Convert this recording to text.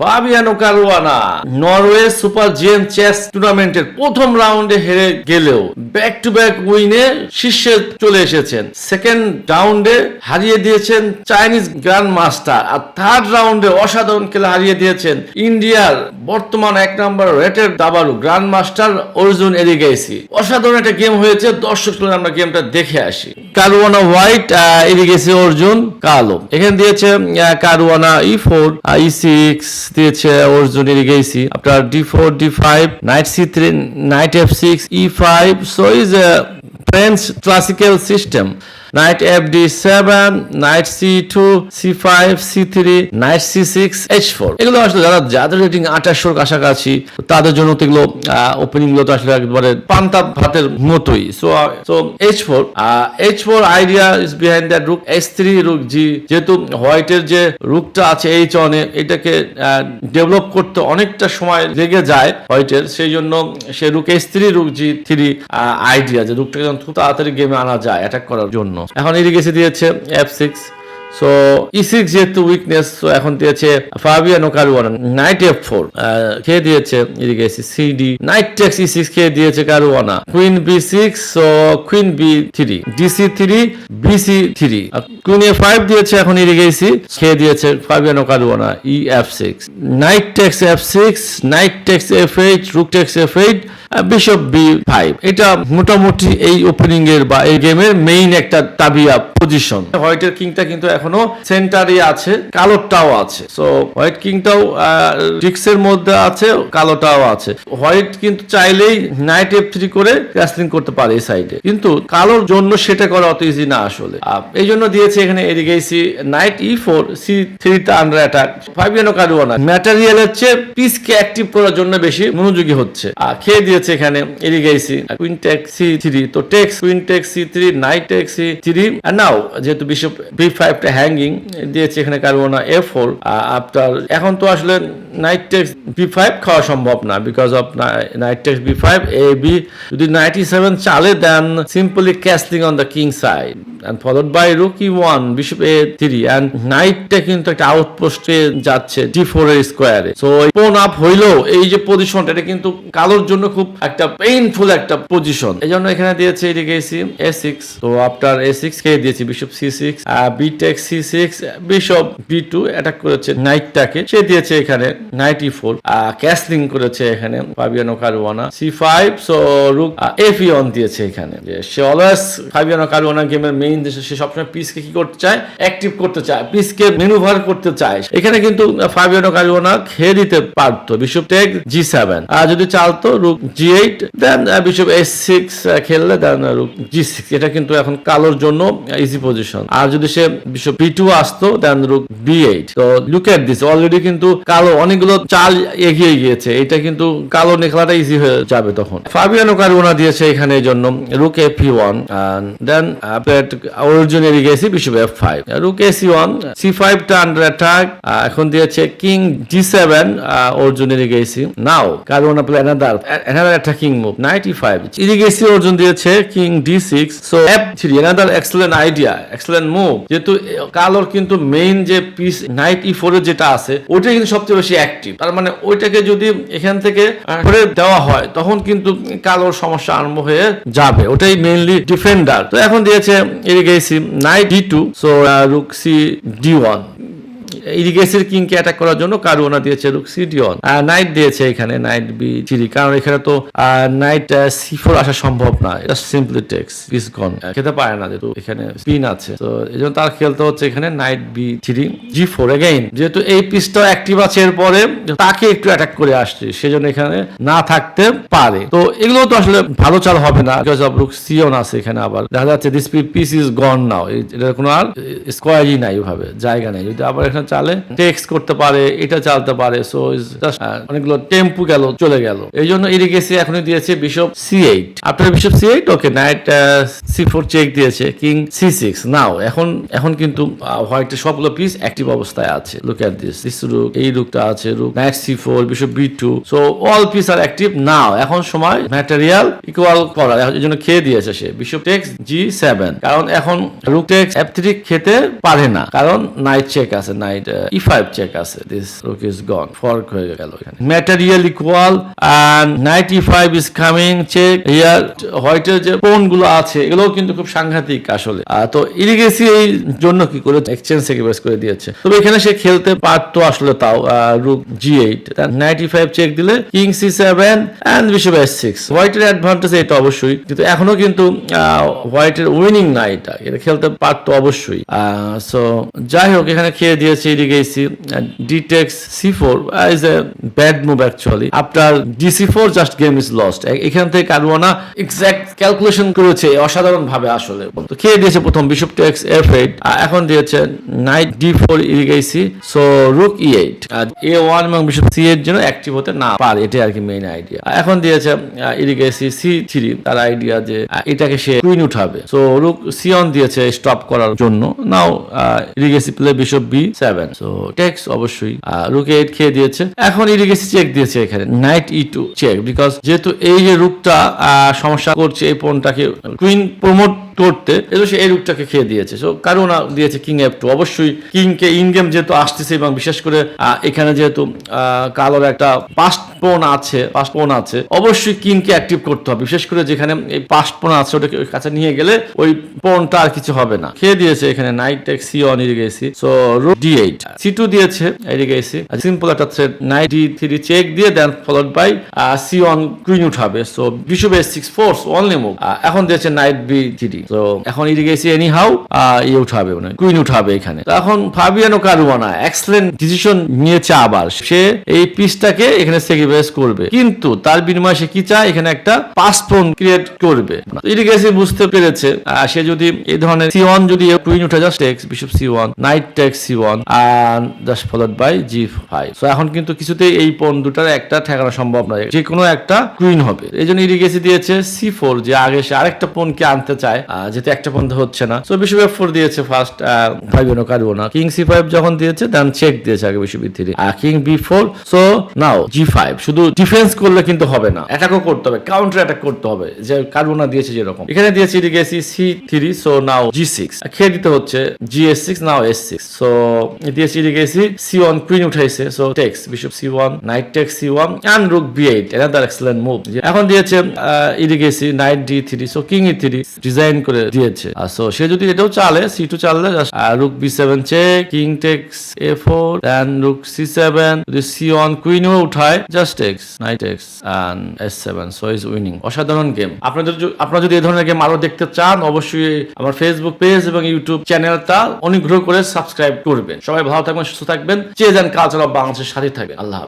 Fabiano Caruana Norway super gem chess টুর্নামেন্টের প্রথম রাউন্ডে হেরে গেলেও ব্যাক টু ব্যাক উইনে শীর্ষে চলে এসেছেন। সেকেন্ড রাউন্ডে হারিয়ে দিয়েছেন চাইনিজ গ্র্যান্ড মাস্টার আর থার্ড রাউন্ডে অসাধারণ খেলা হারিয়ে দিয়েছেন ইন্ডিয়ার বর্তমান এক নম্বর রেটেড দাবারু গ্র্যান্ড মাস্টার অর্জুন এরিগেসি অসাধারণ একটা গেম হয়েছে, দর্শক আমরা গেমটা দেখে আসি। কারুয়ানা হোয়াইট এরিগেসি অর্জুন কালো। এখানে দিয়েছে কারুয়ানা ই ফোর ই সিক্স দিয়েছে অর্জুন এরিগেসি আপনার D four D five knight C three knight F six E five so is French classical system knight F D seven, knight C two, C five, C three, knight C six, H four. এগুলো আসলে যারা, যাদের rating আঠাশশোর কাছাকাছি, তাদের জন্য তো এগুলো ওপেনিংগুলো তো আসলে একবারে পান্তা ভাতের মতোই। So so H four H four idea is behind that rook H three rook G, যেহেতু হোয়াইটের যে রুকটা আছে এইচ অনে এটাকে ডেভেলপ করতে অনেকটা সময় লেগে যায় হোয়াইটের সেই জন্য সে rook H three rook G three idea যে রুকটাকে খুব তাড়াতাড়ি গেমে আনা যায় অ্যাটাক করার জন্য। এখন এদিকে দিয়েছে F six so E six যেহেতু উইকনেস তো এখন দিয়েছে Fabiano Caruana knight F four খেয়ে দিয়েছে এদিকে C D knight takes E six খেয়ে দিয়েছে Caruana queen B six so queen B three D C three B C three queen A five দিয়েছে এখন এদিকে সি খেয়ে দিয়েছে Fabiano Caruana E F six knight takes F six knight takes F eight rook takes F eight bishop B five এটা মোটামুটি এই opening এর বা এই গেমের মেইন একটা তাবিয়া পজিশন হোয়াইটের কিংটা কিন্তু এখনও সেন্টারে আছে, কালোটাও আছে। সো হোয়াইট কিংটাও রিক্সের মধ্যে আছে, কালোটাও আছে। হোয়াইট কিন্তু চাইলেই নাইট এফ থ্রি করে ক্যাসলিং করতে পারে এই সাইডে কিন্তু কালোর জন্য সেটা করা অত ইজি না আসলে। এই জন্য দিয়েছে এখানে Erigaisi knight E four C three থ্রিতে আন্ডার অ্যাটাক ফাইভ ইয়ানো কারুয়ানা ম্যাটেরিয়ালের চেয়ে পিসকে অ্যাক্টিভ করার জন্য বেশি মনোযোগী হচ্ছে। খেয়ে দিয়েছে এখানে Erigaisi queen take C three তো takes queen take C three knight take C three now যেহেতু বিশপ বি ফাইভটা হ্যাঙ্গিং দিয়েছে এখানে কারুয়ানা এফ ফোর আপনার, এখন তো আসলে বি ফাইভ খাওয়া সম্ভব না because of knight takes B five A B যদি নাইনটি সেভেন চালে then simply castling on the king side and followed by rook e1 bishop a3 and নাইটটা কিন্তু একটা আউটপোস্টে যাচ্ছে d4 এর স্কোয়ারে সো পোন আপ হইল, এই যে পজিশনটা এটা কিন্তু কালোর জন্য খুব একটা পেইনফুল একটা পজিশন এই জন্য এখানে দিয়েছে এদিকে এসি a6 তো আফটার a6 কে দিয়েছি? Bishop c6 b take c6 bishop b2 attack করেছে নাইটটাকে সে দিয়েছে এখানে নাইট e4 ক্যাসলিং করেছে এখানে Fabiano Caruana c5 so rook F on দিয়েছে এখানে। যে সে অলওয়েজ ফাবিয়ানো কারুয়ানা গেমের মেইন দেশে, সে সবসময় পিসকে কি করতে চায়? অ্যাক্টিভ করতে চায় পিসকে মেনুভার করতে চায়। এখানে কিন্তু ফাবিয়ানো কারুয়ানা খেয়ে দিতে পারতো। বিশপ টেক জি সেভেন আর যদি চালতো rook G eight then bishop S six খেললে দেন জি সিক্স এটা কিন্তু এখন কালোর জন্য ইজি পজিশন আর যদি সে বিশপ বি টু আসতো দেন রুক বি এইট তো লুক এট দিস অলরেডি কিন্তু কালো, অনেকগুলো চাল এগিয়ে গিয়েছে, এটা কিন্তু কালো নিয়ে খেলাটা ইজি হয়ে যাবে তখন। ফাবিয়ানো কারুনা দিয়েছে এখানে এই জন্য rook F one then origin এরিয়ে গেছি bishop F five rook A C one C ফাইভটা under attack এখন দিয়েছে কিং জি সেভেন অর্জুন এরিয়ে গেছি। Now Caruana play another another attacking move ninety five Erigaisi Arjun দিয়েছে king D six so F three another excellent idea excellent move যেহেতু কালোর কিন্তু main যে piece night ই four যেটা আছে ওইটা কিন্তু সবচেয়ে বেশি অ্যাক্টিভ তার মানে ওইটাকে যদি এখান থেকে করে দেওয়া হয়, তখন কিন্তু কালোর সমস্যা আরম্ভ হয়ে যাবে। ওটাই মেইনলি ডিফেন্ডার তো এখন দিয়েছে Erigaisi knight D two so rook C D one ইরিগেসের কিংকে অ্যাটাক করার জন্য কারুনা দিয়েছে rook C D one knight দিয়েছে এখানে নাইট বি থ্রি কারণ এখানে তো নাইট সি ফোর আসা সম্ভব না, এটা সিম্পলি টেক্স পিস গন খেতে পারে না যেহেতু এখানে পিন আছে। তো এই জন্য তার খেলতে হচ্ছে এখানে knight b three g four again যেহেতু এই পিসটা অ্যাক্টিভ আছে এরপরে, তাকে একটু অ্যাটাক করে আসছে, সেজন্য এখানে না থাকতে পারে। তো এগুলো তো আসলে ভালো চাল হবে না বিকজ অফ রুক সিওন আছে এখানে আবার। দেখা যাচ্ছে this piece is gone now এটা কোনো আর স্কোয়ারই নাই ওভাবে, জায়গা নেই। যদি আবার এখানে চালে টেক্স করতে পারে, এটা চালতে পারে সো অনেকগুলো টেম্পু গেল, চলে গেল। এই জন্য দিয়েছে বিশপ সি এইট আপনার bishop C eight okay knight C four check দিয়েছে কিং সি সিক্স নাও এখন এখন কিন্তু হোয়াইটের সবগুলো পিস অ্যাক্টিভ অবস্থায় আছে। Look at this this rook এই রুকটা আছে rook knight c four bishop b two so all piece are active now এখন সময় ম্যাটেরিয়াল ইকুয়াল করা। এই জন্য খেয়ে দিয়েছে সে। বিশপ টেক্স জি সেভেন কারণ এখন রুক টেক্স এফ থ্রি খেতে পারে না। কারণ নাইট চেক আছে নাইট ই ফাইভ চেক আছে। দিস ইজ গন হয়ে গেল এখানে। Material equal and knight five is coming check yeah হোয়াইটের যে পোনগুলো আছে কিন্তু খুব সাংঘাতিক আসলে। তো এই জন্য কি করে এক্সচেঞ্জ করে দিয়েছে। তবে এখানে সে খেলতে পারতো আসলে তাও rook g eight ninety five check দিলে king c seven and bishop s six হোয়াইটের অ্যাডভান্টেজ এটা অবশ্যই। কিন্তু এখনও কিন্তু হোয়াইটের উইনিং না এটা। এটা খেলতে পারতো অবশ্যই। সো যাই হোক, এখানে খেয়ে দিয়েছে। লস্ট এখান থেকে ক্যালকুলেশন করেছে অসাধারণ ভাবে আসলে। তো দিয়েছে প্রথম বিশপ টেক্স এফ এইট এখন দিয়েছে knight d four Erigaisi so rook e eight a one এবং বিশপ সি এর জন্য অ্যাক্টিভ হতে না পারে, এটাই আর কি মেইন আইডিয়া এখন দিয়েছে ইরিগেসি সি থ্রি তার আইডিয়া যে এটাকে সে কুইন উঠাবে। সো রুক সি অন দিয়েছে স্টপ করার জন্য। Now Erigaisi play bishop b so takes অবশ্যই রুকে এইট খেয়ে দিয়েছে। এখন ইরিগেসি চেক দিয়েছে এখানে knight e two check because যেহেতু এই যে রুকটা সমস্যা করছে এই পণটাকে কুইন প্রমোট করতে এজন্য সে এই রুটটাকে খেয়ে দিয়েছে। সো কারণ দিয়েছে কিং এফ টু অবশ্যই কিং কে ইন গেম যেহেতু আসতেছে এবং বিশেষ করে এখানে যেহেতু কালোর একটা পাস্ট পোন আছে পাস্ট পোন আছে, অবশ্যই কিংকে অ্যাক্টিভ করতে হবে। বিশেষ করে যেখানে এই পাস্ট পোন আছে, ওটাকে ওই কাছে নিয়ে গেলে ওই পোনটা আর কিছু হবে না। খেয়ে দিয়েছে এখানে knight take c one Erigaisi so rook d eight c two দিয়েছে ইরিগেসি সিম্পল একটা threat knight d three check দিয়ে then followed by c one queen উঠাবে। So bishop b six forced only move এখন দিয়েছে নাইট বি থ্রি তো এখন ইরিগেসি any how ইয়ে উঠাবে মানে কুইন উঠাবে এখানে। তো এখন ফাবিয়ানো কারুয়ানা এক্সেলেন্ট ডিসিশন নিয়েছে আবার। সে এই পিসটাকে এখানে স্যাক্রিফাইস করবে। কিন্তু তার বিনিময়ে সে কি চায়? এখানে একটা পাসপোন ক্রিয়েট করবে। ইরিগেসি বুঝতে পেরেছে সে যদি এই ধরনের সি ওয়ান যদি কুইন উঠে just takes bishop c one knight takes c one R just followed by g five so এখন কিন্তু কিছুতেই এই পন দুটার একটা ঠেকানো সম্ভব নয়। যে কোনো একটা কুইন হবে। এই জন্য ইরিগেসি দিয়েছে সি ফোর যে আগে সে আরেকটা পনকে আনতে চায় যেহেতু একটা পন তো হচ্ছে না। সো বিশপ ফোর দিয়েছে ফার্স্ট ফাইভ এনো কারবো না। কিং সি ফাইভ যখন দিয়েছে দেন চেক দিয়েছে আগে বিশপ থ্রি আর king b four so now g five শুধু ডিফেন্স করলে কিন্তু হবে না। অ্যাটাকও করতে হবে কাউন্টার অ্যাটাক করতে হবে। যে কার্বোনা দিয়েছে যেরকম। এখানে দিয়েছে Erigaisi C three so now G six খেয়ে দিতে হচ্ছে G S six now S six so দিয়েছে ইরিগেসি সি ওয়ান কুইন উঠাইছে। So takes bishop C one knight takes C one and rook B eight another excellent move এখন দিয়েছে Erigaisi knight D three so king E three design করে দিয়েছে। So সে যদি এটাও চালে C two চাললে rook b seven check king takes A four then rook C seven যদি C one কুইনও উঠায় just takes knight takes and S seven so is winning অসাধারণ গেম আপনাদের আপনারা যদি এই ধরনের গেম আরও দেখতে চান, অবশ্যই আমার ফেসবুক পেজ এবং ইউটিউব চ্যানেলটা অনুগ্রহ করে সাবস্ক্রাইব করবেন। সবাই ভালো থাকবেন, সুস্থ থাকবেন চেয়ে যান কালচার অফ বাংলাদেশের সাথে থাকবেন। আল্লাহ।